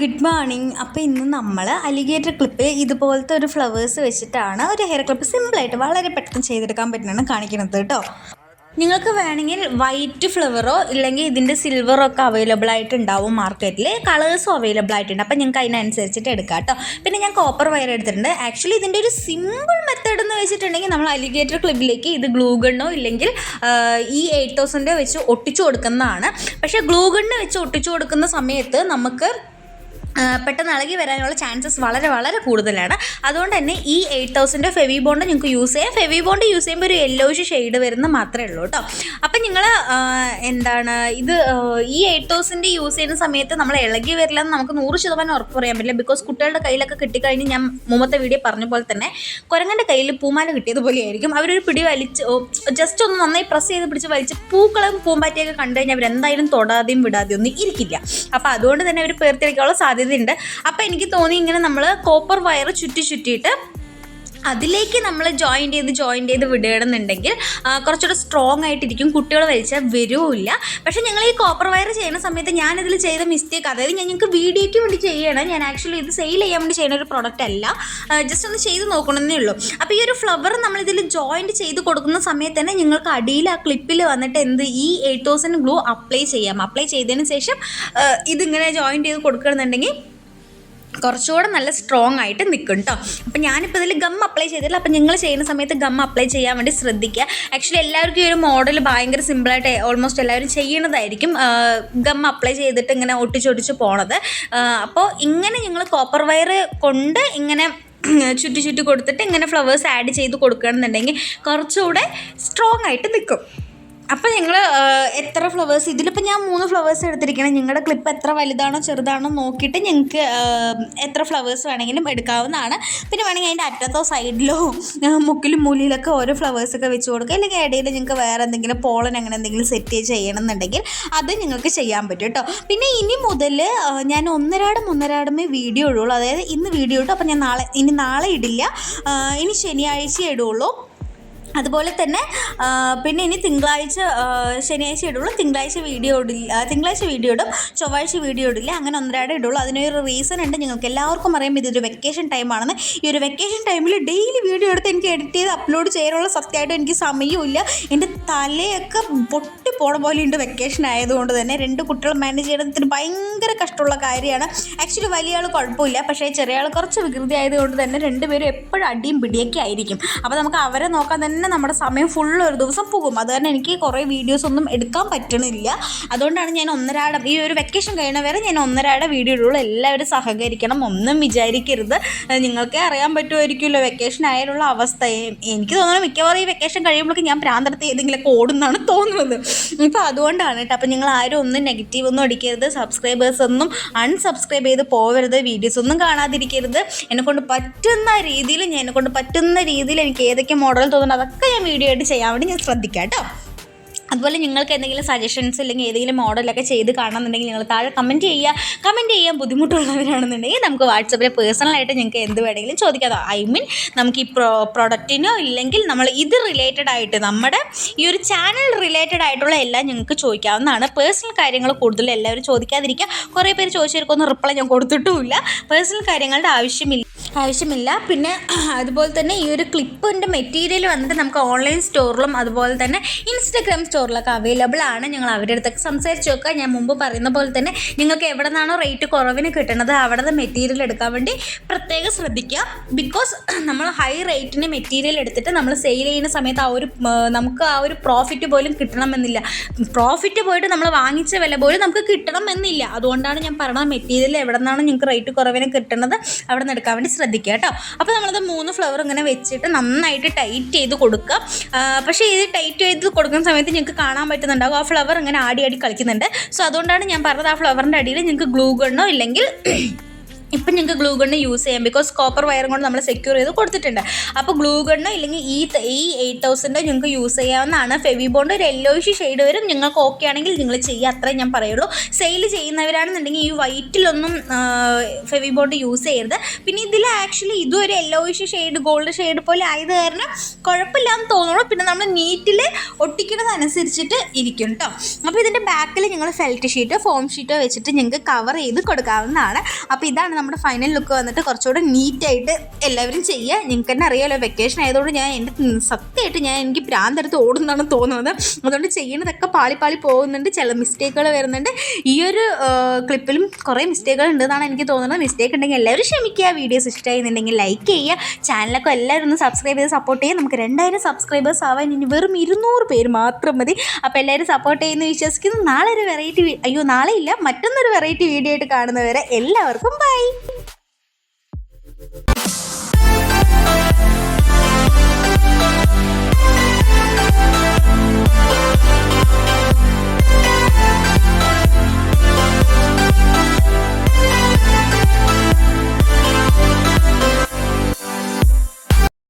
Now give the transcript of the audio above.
Good morning അപ്പോൾ ഇന്ന് നമ്മൾ അലിഗേറ്റർ ക്ലിപ്പ് ഇതുപോലത്തെ ഒരു ഫ്ലവേഴ്സ് വെച്ചിട്ടാണ് ഒരു ഹെയർ ക്ലിപ്പ് സിമ്പിളായിട്ട് വളരെ പെട്ടെന്ന് ചെയ്തെടുക്കാൻ പറ്റുന്നതാണ് കാണിക്കുന്നത് കേട്ടോ. നിങ്ങൾക്ക് വേണമെങ്കിൽ വൈറ്റ് ഫ്ലവറോ ഇല്ലെങ്കിൽ ഇതിന്റെ സിൽവറോ ഒക്കെ അവൈലബിൾ ആയിട്ടുണ്ടാവും മാർക്കറ്റിൽ കളേഴ്സും അവൈലബിൾ ആയിട്ടുണ്ട്. അപ്പോൾ ഞങ്ങൾക്ക് അതിനനുസരിച്ചിട്ട് എടുക്കാം കേട്ടോ. പിന്നെ ഞാൻ കോപ്പർ വയർ എടുത്തിട്ടുണ്ട്. ആക്ച്വലി ഇതിന്റെ ഒരു സിമ്പിൾ മെത്തേഡ് എന്ന് വെച്ചിട്ടുണ്ടെങ്കിൽ നമ്മൾ അലിഗേറ്റർ ക്ലിബിലേക്ക് ഇത് ഗ്ലൂ ഗണ്ണോ ഇല്ലെങ്കിൽ ഈ എയ്റ്റ് തൗസൻഡോ വെച്ച് ഒട്ടിച്ചു കൊടുക്കുന്നതാണ്. പക്ഷേ ഗ്ലൂ ഗണ്ണ് വെച്ച് ഒട്ടിച്ചു കൊടുക്കുന്ന സമയത്ത് നമുക്ക് പെട്ടെന്ന് ഇളകി വരാനുള്ള ചാൻസസ് വളരെ വളരെ കൂടുതലാണ്. അതുകൊണ്ട് തന്നെ ഈ എയ്റ്റ് തൗസൻഡ് ഫെവി ബോണ്ട് നിങ്ങൾക്ക് യൂസ് ചെയ്യാം. ഫെവി ബോണ്ട് യൂസ് ചെയ്യുമ്പോൾ ഒരു യെല്ലോഷ് ഷെയ്ഡ് വരുന്ന മാത്രമേ ഉള്ളൂ കേട്ടോ. അപ്പം നിങ്ങൾ എന്താണ് ഇത് ഈ എയ്റ്റ് തൗസൻഡ് യൂസ് ചെയ്യുന്ന സമയത്ത് നമ്മൾ ഇളകി വരില്ല എന്ന് നമുക്ക് നൂറ് ശതമാനം ഉറപ്പ് പറയാൻ പറ്റില്ല. ബിക്കോസ് കുട്ടികളുടെ കയ്യിലൊക്കെ കിട്ടിക്കഴിഞ്ഞ് ഞാൻ മുമ്പത്തെ വീഡിയോ പറഞ്ഞ പോലെ തന്നെ കുരങ്ങന്റെ കയ്യിൽ പൂമാല കിട്ടിയതുപോലെ ആയിരിക്കും. അവരൊരു പിടി വലിച്ച് ജസ്റ്റ് ഒന്ന് നന്നായി പ്രസ് ചെയ്ത് പിടിച്ച് വലിച്ച് പൂക്കളും പൂമ്പാറ്റയൊക്കെ കണ്ടു കഴിഞ്ഞാൽ അവരെന്തായാലും തൊടാതെയും വിടാതെയും ഒന്നും ഇരിക്കില്ല. അപ്പോൾ അതുകൊണ്ട് തന്നെ അവർ പേർത്തിരിക്കാനുള്ള സാധ്യതയുണ്ട് അപ്പോൾ എനിക്ക് തോന്നി ഇങ്ങനെ നമ്മൾ കോപ്പർ വയർ ചുറ്റി ചുറ്റിയിട്ട് അതിലേക്ക് നമ്മൾ ജോയിൻ ചെയ്ത് ജോയിൻ ചെയ്ത് വിടുകയാണെന്നുണ്ടെങ്കിൽ കുറച്ചുകൂടെ സ്ട്രോങ് ആയിട്ടിരിക്കും. കുട്ടികൾ വലിച്ചാൽ വരുമില്ല പക്ഷേ ഞങ്ങൾ ഈ കോപ്പർ വയർ ചെയ്യുന്ന സമയത്ത് ഞാനിതിൽ ചെയ്ത മിസ്റ്റേക്ക് അതായത് ഞാൻ ഞങ്ങൾക്ക് വീഡിയോയ്ക്ക് വേണ്ടി ചെയ്യണം. ഞാൻ ആക്ച്വലി ഇത് സെയിൽ ചെയ്യാൻ വേണ്ടി ചെയ്യുന്ന ഒരു പ്രോഡക്റ്റ് അല്ല. ജസ്റ്റ് ഒന്ന് ചെയ്ത് നോക്കണമെന്നേ ഉള്ളൂ. അപ്പോൾ ഈ ഒരു ഫ്ലവർ നമ്മൾ ഇതിൽ ജോയിന്റ് ചെയ്ത് കൊടുക്കുന്ന സമയത്ത് തന്നെ നിങ്ങൾക്ക് അടിയിൽ ആ ക്ലിപ്പിൽ വന്നിട്ട് എന്ത് ഈ എയ്റ്റ് തൗസൻഡ് ഗ്ലൂ അപ്ലൈ ചെയ്യാം. അപ്ലൈ ചെയ്തതിന് ശേഷം ഇതിങ്ങനെ ജോയിൻ ചെയ്ത് കൊടുക്കുകയാണെന്നുണ്ടെങ്കിൽ കുറച്ചുകൂടെ നല്ല സ്ട്രോങ് ആയിട്ട് നിൽക്കും കേട്ടോ അപ്പം ഞാനിപ്പോൾ ഇതിൽ ഗം അപ്ലൈ ചെയ്തിട്ടില്ല. അപ്പം നിങ്ങൾ ചെയ്യുന്ന സമയത്ത് ഗം അപ്ലൈ ചെയ്യാൻ വേണ്ടി ശ്രദ്ധിക്കുക. ആക്ച്വലി എല്ലാവർക്കും ഈ ഒരു മോഡൽ ഭയങ്കര സിമ്പിളായിട്ട് ഓൾമോസ്റ്റ് എല്ലാവരും ചെയ്യണതായിരിക്കും ഗം അപ്ലൈ ചെയ്തിട്ട് ഇങ്ങനെ ഒട്ടിച്ചൊട്ടിച്ച് പോണത്. അപ്പോൾ ഇങ്ങനെ നിങ്ങൾ കോപ്പർ വയർ കൊണ്ട് ഇങ്ങനെ ചുറ്റി ചുറ്റി കൊടുത്തിട്ട് ഇങ്ങനെ ഫ്ലവേഴ്സ് ആഡ് ചെയ്ത് കൊടുക്കുകയാണെന്നുണ്ടെങ്കിൽ കുറച്ചുകൂടെ സ്ട്രോങ് ആയിട്ട് നിൽക്കും. അപ്പോൾ ഞങ്ങൾ എത്ര ഫ്ലവേഴ്സ് ഇതിലിപ്പോൾ ഞാൻ മൂന്ന് ഫ്ലവേഴ്സ് എടുത്തിരിക്കണം. നിങ്ങളുടെ ക്ലിപ്പ് എത്ര വലുതാണോ ചെറുതാണോ നോക്കിയിട്ട് ഞങ്ങൾക്ക് എത്ര ഫ്ലവേഴ്സ് വേണമെങ്കിലും എടുക്കാവുന്നതാണ്. പിന്നെ വേണമെങ്കിൽ അതിന്റെ അറ്റത്തോ സൈഡിലോ മുക്കിലും മൂലയിലൊക്കെ ഓരോ ഫ്ലവേഴ്സൊക്കെ വെച്ച് കൊടുക്കുക. അല്ലെങ്കിൽ ഇടയിൽ നിങ്ങൾക്ക് വേറെ എന്തെങ്കിലും പോളൻ അങ്ങനെ എന്തെങ്കിലും സെറ്റ് ചെയ്യണമെന്നുണ്ടെങ്കിൽ അത് നിങ്ങൾക്ക് ചെയ്യാൻ പറ്റും കേട്ടോ. പിന്നെ ഇനി മുതൽ ഞാൻ ഒന്നരാടും ഒന്നരാടുമേ വീഡിയോ ഇടുള്ളൂ. അതായത് ഇന്ന് വീഡിയോ ഇട്ടു അപ്പോൾ ഞാൻ നാളെ ഇനി നാളെ ഇടില്ല. ഇനി ശനിയാഴ്ച ഇടുള്ളൂ. അതുപോലെ തന്നെ പിന്നെ ഇനി തിങ്കളാഴ്ച ശനിയാഴ്ച ഇടുള്ളൂ. തിങ്കളാഴ്ച വീഡിയോ ഇടില്ല തിങ്കളാഴ്ച വീഡിയോ ഇടും. ചൊവ്വാഴ്ച വീഡിയോ ഇടില്ല. അങ്ങനെ ഒന്നരാടെ ഇടുള്ളൂ. അതിനൊരു റീസൺ ഉണ്ട്. നിങ്ങൾക്ക് എല്ലാവർക്കും അറിയാം ഇതൊരു വെക്കേഷൻ ടൈമാണെന്ന് ഈ ഒരു വെക്കേഷൻ ടൈമിൽ ഡെയിലി വീഡിയോ എടുത്ത് എനിക്ക് എഡിറ്റ് ചെയ്ത് അപ്ലോഡ് ചെയ്യാനുള്ള സത്യമായിട്ടും എനിക്ക് സമയമില്ല എന്റെ തലയൊക്കെ പൊട്ടി പോണ പോലെ ഉണ്ട് വെക്കേഷൻ ആയതുകൊണ്ട് തന്നെ. രണ്ട് കുട്ടികൾ മാനേജ് ചെയ്യണത്തിന് ഭയങ്കര കഷ്ടമുള്ള കാര്യമാണ്. ആക്ച്വലി വലിയ ആൾ കുഴപ്പമില്ല. പക്ഷേ ചെറിയ ആൾ കുറച്ച് വികൃതി ആയതുകൊണ്ട് തന്നെ രണ്ടുപേരും എപ്പോഴും അടിയും പിടിയൊക്കെ ആയിരിക്കും. അപ്പോൾ നമുക്ക് അവരെ നോക്കാൻ തന്നെ നമ്മുടെ സമയം ഫുൾ ഒരു ദിവസം പോകും. അത് എനിക്ക് കുറേ വീഡിയോസ് ഒന്നും എടുക്കാൻ പറ്റണില്ല. അതുകൊണ്ടാണ് ഞാൻ ഒന്നരാടം ഈ ഒരു വെക്കേഷൻ കഴിയണ വരെ ഞാൻ ഒന്നരാടെ വീഡിയോ ഇടുള്ളൂ. എല്ലാവരും സഹകരിക്കണം. ഒന്നും വിചാരിക്കരുത്. നിങ്ങൾക്കേ അറിയാൻ പറ്റുമായിരിക്കുമല്ലോ വെക്കേഷൻ ആയാലുള്ള അവസ്ഥ എനിക്ക് തോന്നുന്നു മിക്കവാറും ഈ വെക്കേഷൻ കഴിയുമ്പോഴേക്കും ഞാൻ പ്രാന്തടത്ത് ഏതെങ്കിലുമൊക്കെ ഓടുന്നാണ് തോന്നുന്നത്. ഇപ്പോൾ അതുകൊണ്ടാണ് കേട്ടോ. അപ്പോൾ നിങ്ങൾ ആരും ഒന്നും നെഗറ്റീവ് ഒന്നും അടിക്കരുത്. സബ്സ്ക്രൈബേഴ്സ് ഒന്നും അൺസബ്സ്ക്രൈബ് ചെയ്ത് പോവരുത്. വീഡിയോസ് ഒന്നും കാണാതിരിക്കരുത്. എന്നെക്കൊണ്ട് പറ്റുന്ന രീതിയിൽ ഞാൻ എന്നെക്കൊണ്ട് പറ്റുന്ന രീതിയിൽ എനിക്ക് ഏതൊക്കെ മോഡൽ തോന്നുന്നു അതൊക്കെ ഞാൻ വീഡിയോ ആയിട്ട് ചെയ്യാൻ വേണ്ടി ഞാൻ ശ്രദ്ധിക്കാം കേട്ടോ. അതുപോലെ നിങ്ങൾക്ക് എന്തെങ്കിലും സജഷൻസ് അല്ലെങ്കിൽ ഏതെങ്കിലും മോഡലൊക്കെ ചെയ്ത് കാണണമെന്നുണ്ടെങ്കിൽ നിങ്ങൾ താഴെ കമന്റ് ചെയ്യുക. കമന്റ് ചെയ്യാൻ ബുദ്ധിമുട്ടുള്ളവരാണെന്നുണ്ടെങ്കിൽ നമുക്ക് വാട്സപ്പിൽ പേഴ്സണലായിട്ട് നിങ്ങൾക്ക് എന്ത് വേണമെങ്കിലും ചോദിക്കാം. ഐ മീൻ നമുക്ക് ഈ പ്രോ പ്രൊഡക്റ്റിനോ ഇല്ലെങ്കിൽ നമ്മൾ ഇത് റിലേറ്റഡ് ആയിട്ട് നമ്മുടെ ഈ ഒരു ചാനൽ റിലേറ്റഡ് ആയിട്ടുള്ള എല്ലാം ഞങ്ങൾക്ക് ചോദിക്കാവുന്നതാണ്. പേഴ്സണൽ കാര്യങ്ങൾ കൂടുതൽ എല്ലാവരും ചോദിക്കാതിരിക്കുക. കുറേ പേര് ചോദിച്ചവർക്കൊന്നും റിപ്ലൈ ഞാൻ കൊടുത്തിട്ടുമില്ല. പേഴ്സണൽ കാര്യങ്ങളുടെ ആവശ്യമില്ല. ആവശ്യമില്ല. പിന്നെ അതുപോലെ തന്നെ ഈ ഒരു ക്ലിപ്പിന്റെ മെറ്റീരിയൽ വന്നിട്ട് നമുക്ക് ഓൺലൈൻ സ്റ്റോറിലും അതുപോലെ തന്നെ ഇൻസ്റ്റഗ്രാം സ്റ്റോറിലൊക്കെ അവൈലബിൾ ആണ്. ഞങ്ങൾ അവരുടെ അടുത്തൊക്കെ സംസാരിച്ച് നോക്കുക ഞാൻ മുമ്പ് പറയുന്ന പോലെ തന്നെ നിങ്ങൾക്ക് എവിടെ നിന്നാണോ റേറ്റ് കുറവിന് കിട്ടുന്നത് അവിടുത്തെ മെറ്റീരിയൽ എടുക്കാൻ വേണ്ടി പ്രത്യേകം ശ്രദ്ധിക്കുക. ബിക്കോസ് നമ്മൾ ഹൈ റേറ്റിന് മെറ്റീരിയൽ എടുത്തിട്ട് നമ്മൾ സെയിൽ ചെയ്യുന്ന സമയത്ത് ആ ഒരു നമുക്ക് ആ ഒരു പ്രോഫിറ്റ് പോലും കിട്ടണമെന്നില്ല. പ്രോഫിറ്റ് പോയിട്ട് നമ്മൾ വാങ്ങിച്ച വില പോലും നമുക്ക് കിട്ടണമെന്നില്ല. അതുകൊണ്ടാണ് ഞാൻ പറഞ്ഞത് മെറ്റീരിയൽ എവിടെ നിന്നാണ് നിങ്ങൾക്ക് റേറ്റ് കുറവിന് കിട്ടുന്നത് അവിടെ നിന്ന് എടുക്കാൻ വേണ്ടി ശ്രദ്ധിക്കുക. കേട്ടോ. അപ്പോൾ നമ്മളത് മൂന്ന് ഫ്ലവർ ഇങ്ങനെ വെച്ചിട്ട് നന്നായിട്ട് ടൈറ്റ് ചെയ്ത് കൊടുക്കുക. പക്ഷേ ഇത് ടൈറ്റ് ചെയ്ത് കൊടുക്കുന്ന സമയത്ത് നിങ്ങൾക്ക് കാണാൻ പറ്റുന്നുണ്ടാകും ആ ഫ്ലവർ ഇങ്ങനെ ആടി ആടി കളിക്കുന്നുണ്ട്. സോ അതുകൊണ്ടാണ് ഞാൻ പറഞ്ഞത് ആ ഫ്ലവറിന്റെ അടിയിൽ നിങ്ങൾക്ക് ഗ്ലൂ ഗണ്ണോ ഇല്ലെങ്കിൽ ഇപ്പം ഞങ്ങൾക്ക് ഗ്ലൂ ഗണ്ണ് യൂസ് ചെയ്യാം. ബിക്കോസ് കോപ്പർ വയറും കൊണ്ട് നമ്മൾ സെക്യൂർ ചെയ്ത് കൊടുത്തിട്ടുണ്ട്. അപ്പോൾ ഗ്ലൂ ഗണ്ണ് ഇല്ലെങ്കിൽ ഈ ഈ എയ്റ്റ് തൗസൻഡ് നിങ്ങൾക്ക് യൂസ് ചെയ്യാവുന്നതാണ്. ഫെവി ബോണ്ട് ഒരു യെല്ലോയിഷ് ഷെയ്ഡ് വരും. നിങ്ങൾക്ക് ഓക്കെ ആണെങ്കിൽ നിങ്ങൾ ചെയ്യുക. അത്രേ ഞാൻ പറയുള്ളൂ. സെയിൽ ചെയ്യുന്നവരാണെന്നുണ്ടെങ്കിൽ ഈ വൈറ്റിലൊന്നും ഫെവി ബോണ്ട് യൂസ് ചെയ്യരുത്. പിന്നെ ഇതിൽ ആക്ച്വലി ഇതും ഒരു യെല്ലോയിഷ് ഷെയ്ഡ് ഗോൾഡ് ഷെയ്ഡ് പോലെ ആയത് കാരണം കുഴപ്പമില്ലാന്ന് തോന്നുള്ളൂ പിന്നെ നമ്മൾ നീറ്റിൽ ഒട്ടിക്കുന്നതനുസരിച്ചിട്ട് ഇരിക്കും കേട്ടോ അപ്പോൾ ഇതിന്റെ ബാക്കിൽ ഞങ്ങൾ ഫെൽറ്റ് ഷീറ്റോ ഫോം ഷീറ്റോ വെച്ചിട്ട് ഞങ്ങൾക്ക് കവർ ചെയ്ത് കൊടുക്കാവുന്നതാണ്. അപ്പോൾ ഇതാണ് നമ്മുടെ ഫൈനൽ ലുക്ക് വന്നിട്ട് കുറച്ചുകൂടെ നീറ്റായിട്ട് എല്ലാവരും ചെയ്യുക. നിങ്ങൾക്ക് തന്നെ അറിയാമല്ലോ വെക്കേഷൻ ആയതുകൊണ്ട് ഞാൻ എന്റെ സത്യമായിട്ട് ഞാൻ എനിക്ക് ഭ്രാന്തെടുത്ത് ഓടുന്നതാണ് തോന്നുന്നത്. അതുകൊണ്ട് ചെയ്യണതൊക്കെ പാളി പാളി പോകുന്നുണ്ട്. ചില മിസ്റ്റേക്കുകൾ വരുന്നുണ്ട്. ഈ ഒരു ക്ലിപ്പിലും കുറേ മിസ്റ്റേക്കുകൾ ഉണ്ടെന്നാണ് എനിക്ക് തോന്നുന്നത്. മിസ്റ്റേക്ക് ഉണ്ടെങ്കിൽ എല്ലാവരും ക്ഷമിക്കുക. വീഡിയോസ് ഇഷ്ടമായിരുന്നുണ്ടെങ്കിൽ ലൈക്ക് ചെയ്യുക. ചാനലൊക്കെ എല്ലാവരും ഒന്ന് സബ്സ്ക്രൈബ് ചെയ്ത് സപ്പോർട്ട് ചെയ്യുക. നമുക്ക് രണ്ടായിരം സബ്സ്ക്രൈബേഴ്സ് ആവാൻ ഇനി വെറും ഇരുന്നൂറ് പേര് മാത്രം മതി. അപ്പോൾ എല്ലാവരും സപ്പോർട്ട് ചെയ്യുന്നു വിശ്വസിക്കുന്നു. നാളെ ഒരു വെറൈറ്റി അയ്യോ നാളെ ഇല്ല. മറ്റൊന്നൊരു വെറൈറ്റി വീഡിയോ ആയിട്ട് കാണുന്നവരെ എല്ലാവർക്കും ബൈ